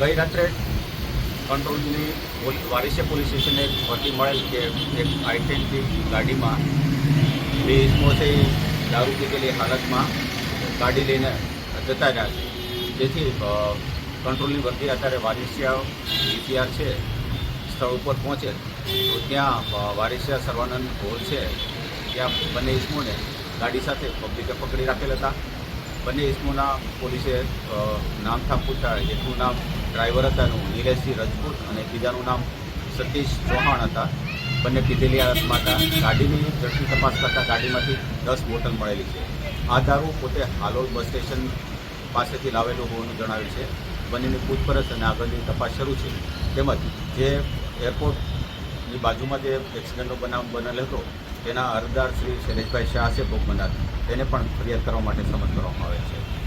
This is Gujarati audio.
ગઈ રાત્રે કંટ્રોલની વારિસિયા પોલીસ સ્ટેશને વતી મળેલ કે એક આઈ ટેનથી ગાડીમાં બે ઇસમોથી દારૂ પીધેલી હાલતમાં ગાડી લઈને જતા રહ્યા છે. જેથી કંટ્રોલની વતી અત્યારે વારિસિયા ડીપીઆર છે, સ્થળ ઉપર પહોંચે. તો ત્યાં વારિસિયા સર્વાનંદ હોલ છે. ત્યાં બંને ઇસમોને ગાડી સાથે પબ્લિકે પકડી રાખેલ હતા. બંને ઇસમોના પોલીસે અ, નામ થાપ પૂછતા એકનું નામ ડ્રાઈવર હતા એનું નિલેશજી રજપૂત અને બીજાનું નામ સતીશ ચૌહાણ હતા. બંને પીધેલી હાલતમાં હતા ગાડીની ઝડપી તપાસ કરતાં ગાડીમાંથી દસ બોટલ મળેલી છે. આ દારૂ પોતે હાલોલ બસ સ્ટેશન પાસેથી લાવેલું હોવાનું જણાવ્યું છે. બંનેની પૂછપરછ અને આગળની તપાસ શરૂ છે. તેમજ જે એરપોર્ટની બાજુમાં જે એક્સિડન્ટનો બનાવ બનેલો હતો તેના અરજદાર શ્રી શૈલેષભાઈ શાહ છે ભોગ તેને પણ ફરિયાદ કરવા માટે સમજ કરવામાં આવે છે.